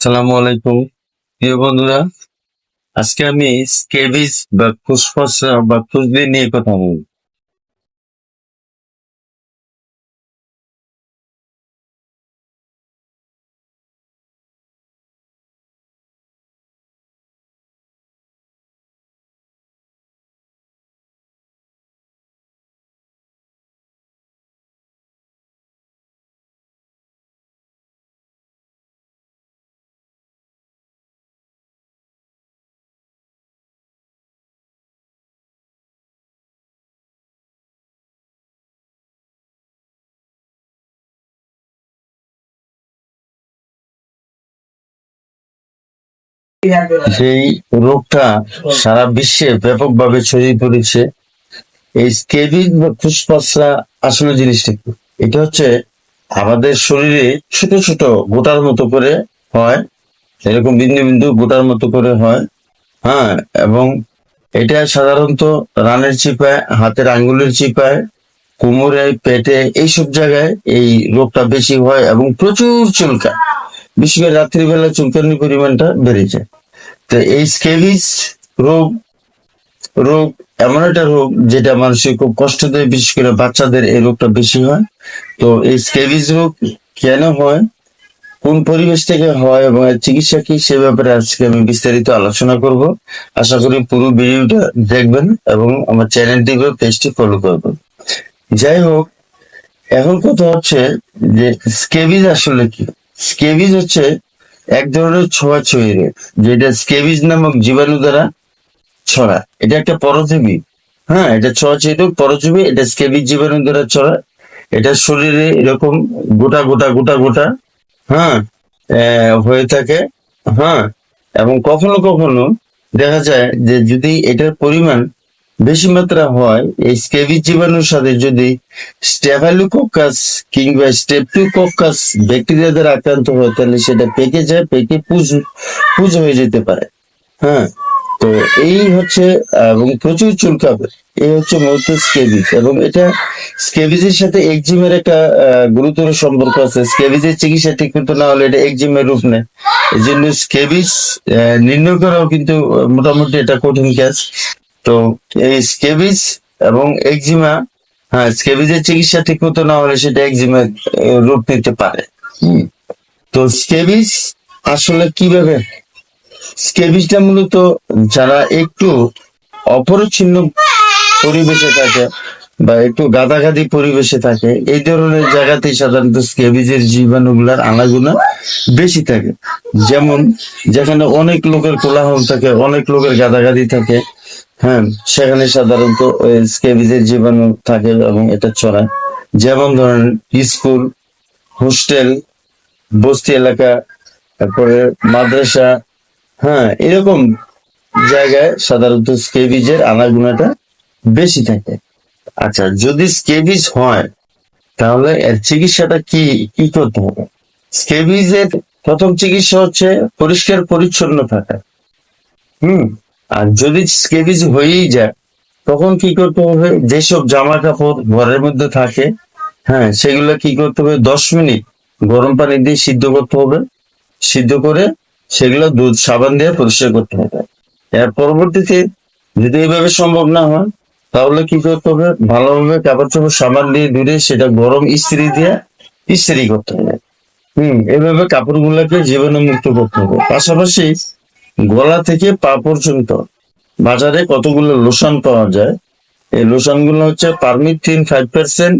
সালামু আলাইকুম। প্রিয় বন্ধুরা আজকে আমি স্কেবিস বা ফুসফুস বা ফুসবি নিয়ে কথা বলব। সেই রোগটা সারা বিশ্বে ব্যাপকভাবে ছড়িয়ে পড়েছে। এই স্কেবিস বা ফুসফসরা আসলে জিনিসটা এটা হচ্ছে আমাদের শরীরে ছোট ছোট গোটার মতো করে হয়, এরকম বিন্দু বিন্দু গোটার মতো করে হয় হ্যাঁ এবং এটা সাধারণত রানের চিপায়, হাতের আঙ্গুলের চিপায়, কোমরে, পেটে, এইসব জায়গায় এই রোগটা বেশি হয় এবং প্রচুর চুলকায়। বিশেষ করে রাত্রিবেলা চুলকানির পরিমাণটা বেড়ে যায় তো এই স্কেবিস রোগ রোগ এমন একটা রোগ যেটা মানুষের খুব কষ্ট দেয়, বিশেষ করে বাচ্চাদের এই রোগটা বেশি হয়। তো এই স্কেবিস রোগ কেন হয়, কোন পরিবেশ থেকে হয় এবং চিকিৎসা কি, সে ব্যাপারে আজকে আমি বিস্তারিত আলোচনা করব। আশা করি পুরো ভিডিওটা দেখবেন এবং আমার চ্যানেলটি বা পেজটি ফলো করবেন। যাই হোক, এখন কথা হচ্ছে যে স্কেবিজ আসলে কি? স্কেবিজ হচ্ছে এক ধরনের ছোঁয়াছুঁয়ি রোগ যেটা স্কেভিজ নামক জীবাণু দ্বারা ছড়া। এটা একটা পরজীবী। হ্যাঁ এটা ছোঁয়াছুঁয়ি রোগ পরজীবী, এটা স্কেভিজ জীবাণু দ্বারা ছড়া। এটা শরীরে এরকম গোটা গোটা গোটা গোটা হ্যাঁ হয়ে থাকে হ্যাঁ এবং কখনো কখনো দেখা যায় যে যদি এটার পরিমাণ বেশি মাত্রা হয় এই স্কেবিজ জীবাণুর সাথে যদি স্টেফাইলোকোকাস কিংবা স্টেপটোকোকাস ব্যাকটেরিয়া দ্বারা আক্রান্ত হয় তাহলে সেটা পেকে যায় পেকে পুজ পুজ হয়ে যেতে পারে। হ্যাঁ? তো এই হচ্ছে এবং প্রচুর চুলকাবে। এই হচ্ছে মূলত স্কেবিজ এবং এটা স্কেভিজের সাথে একজিমের একটা গুরুতর সম্পর্ক আছে। স্কেভিজের চিকিৎসা ঠিক মতো না হলে এটা একজিমের রূপ নেয়। এই জন্য স্কেবিজ আহ, নির্ণয় করাও কিন্তু মোটামুটি এটা কঠিন কাজ। তো এই স্কেবিজ এবং একজিমা হ্যাঁ স্কেবিজের চিকিৎসা ঠিক মতো না হলে সেটা একজিমের আহ, রূপ নিতে পারে। তো স্কেবিজ আসলে কীভাবে? স্কেবিজটা মূলত যারা একটু অপরিচ্ছন্ন পরিবেশে থাকে বা একটু গাদাগাদি পরিবেশে থাকে এই ধরনের জায়গাতে সাধারণত স্কেবিজের জীবাণুগুলার আনাগুনা বেশি থাকে। যেমন যেখানে অনেক লোকের কোলাহল থাকে অনেক লোকের গাদাগাদি থাকে হ্যাঁ সেখানে সাধারণত স্কেবিজের জীবাণু থাকে এবং এটা ছড়ায়। যেমন ধরেন, স্কুল, হোস্টেল, বস্তি এলাকা, তারপরে মাদ্রাসা হ্যাঁ এরকম জায়গায় সাধারণত স্কেবিজের আনাগুনাটা বেশি থাকে। আচ্ছা যদি স্কেবিজ হয়, তাহলে এর চিকিৎসাটা কি কি করতে হবে? স্কেবিজের প্রথম চিকিৎসা হচ্ছে পরিষ্কার পরিচ্ছন্ন থাকা হুম আর যদি স্কেবিজ হয়েই যায়, তখন কি করতে হবে? যেসব জামা কাপড় ঘরের মধ্যে থাকে হ্যাঁ সেগুলো কি করতে হবে? দশ মিনিট গরম পানি দিয়ে সিদ্ধ করতে হবে। সিদ্ধ করে সেগুলো দুধ, সাবান দিয়ে পরিষ্কার করতে হবে। এর পরবর্তীতে যদি এইভাবে সম্ভব না হয়, তাহলে কি করতে হবে? ভালোভাবে কাপড় চোপড়, সাবান দিয়ে ধুয়ে সেটা গরম ইস্ত্রি দিয়ে ইস্ত্রি করতে হবে। হম এইভাবে কাপড়গুলোকে জীবাণু মুক্ত করতে হবে। পাশাপাশি গলা থেকে পা পর্যন্ত। বাজারে কতগুলো লোশন পাওয়া যায়? এই লোশনগুলো হচ্ছে পারমিথিন ফাইভ পার্সেন্ট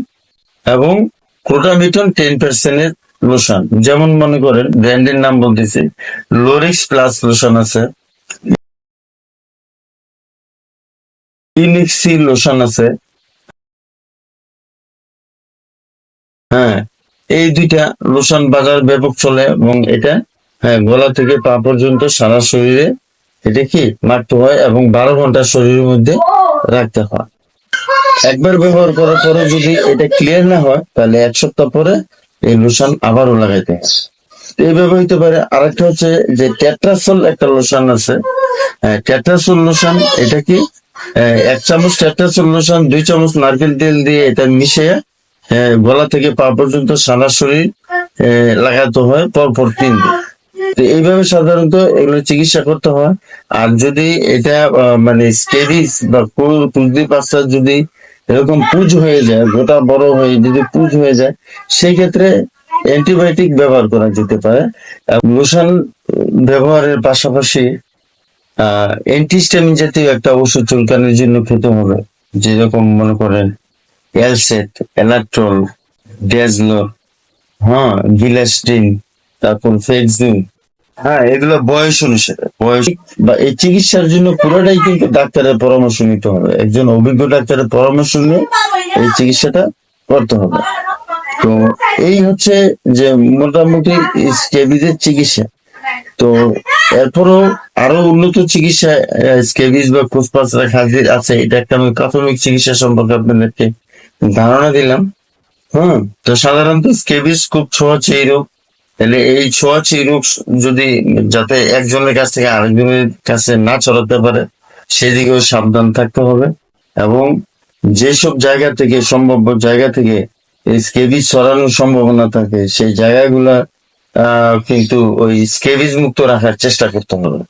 এবং ক্রোটামিটন টেন পার্সেন্টের লোশন। যেমন মনে করেন, ব্র্যান্ডের নাম বলতেছি, লোরিক্স প্লাস লোশন আছে। ইনিক্সি লোশন আছে। হ্যাঁ এই দুইটা লোশন বাজার ব্যাপক চলে এবং এটা হ্যাঁ গলা থেকে পা পর্যন্ত সারা শরীরে এটা কি? মারতে হয় এবং বারো ঘণ্টা শরীরের মধ্যে রাখতে হয়। একবার ব্যবহার করার পরে যদি এটা ক্লিয়ার না হয় তাহলে এক সপ্তাহ পরে এই লোশন আবারও লাগাইতে হয়। তো এইভাবে হইতে পারে আরেকটা হচ্ছে যে ট্যাট্রাসল একটা লোশন আছে। ট্যাট্রাসল লোশন এটা কি? আহ, এক চামচ ট্যাট্রাসল লোশন দুই চামচ নারকেল তেল দিয়ে এটা মিশিয়ে আহ, গলা থেকে পা পর্যন্ত সারা শরীর আহ, লাগাতে হয় পরপর তিন দিন। এইভাবে সাধারণত এগুলো চিকিৎসা করতে হয়। আর যদি এটা মানে স্টেডিস বা তুলসী পাতা যদি এরকম পুজ হয়ে যায়, গোটা বড় হয়ে যদি পুজ হয়ে যায় সেই ক্ষেত্রে অ্যান্টিবায়োটিক ব্যবহার করা যেতে পারে। লোশন ব্যবহারের পাশাপাশি অ্যান্টিস্টামিন জাতীয় একটা ওষুধ চুলকানির জন্য খেতে হবে। যেরকম মনে করেন এলসেট এলাট্রল ডেজলো হ্যাঁ গিলাস্টিন তারপর ফেক্সিন হ্যাঁ এগুলো বয়স অনুসারে, বয়স বা এই চিকিৎসার জন্য পুরোটাই কিন্তু ডাক্তারের পরামর্শ নিতে হবে। একজন অভিজ্ঞ ডাক্তারের পরামর্শ নিয়ে এই চিকিৎসাটা করতে হবে। তো এই হচ্ছে যে মোটামুটি স্কেবিজের চিকিৎসা। তো এরপরও আরও উন্নত চিকিৎসা স্কেবিজ বা ফুসপাসরা খাদ্যের আছে। এটা একটা আমি প্রাথমিক চিকিৎসা সম্পর্কে আপনাদেরকে ধারণা দিলাম। হুম, তো সাধারণত স্কেবিজ খুব ছোঁয়াচে এই রোগ তাহলে এই ছোঁয়াচে রোগ যদি যাতে একজনের কাছ থেকে আরেকজনের কাছে না ছড়াতে পারে, সেদিকেও সাবধান থাকতে হবে। এবং যেসব জায়গা থেকে, সম্ভাব্য জায়গা থেকে স্কেবিজ ছড়ানোর সম্ভাবনা থাকে, সেই জায়গাগুলা কিন্তু ওই স্কেবিজ মুক্ত রাখার চেষ্টা করতে হবে।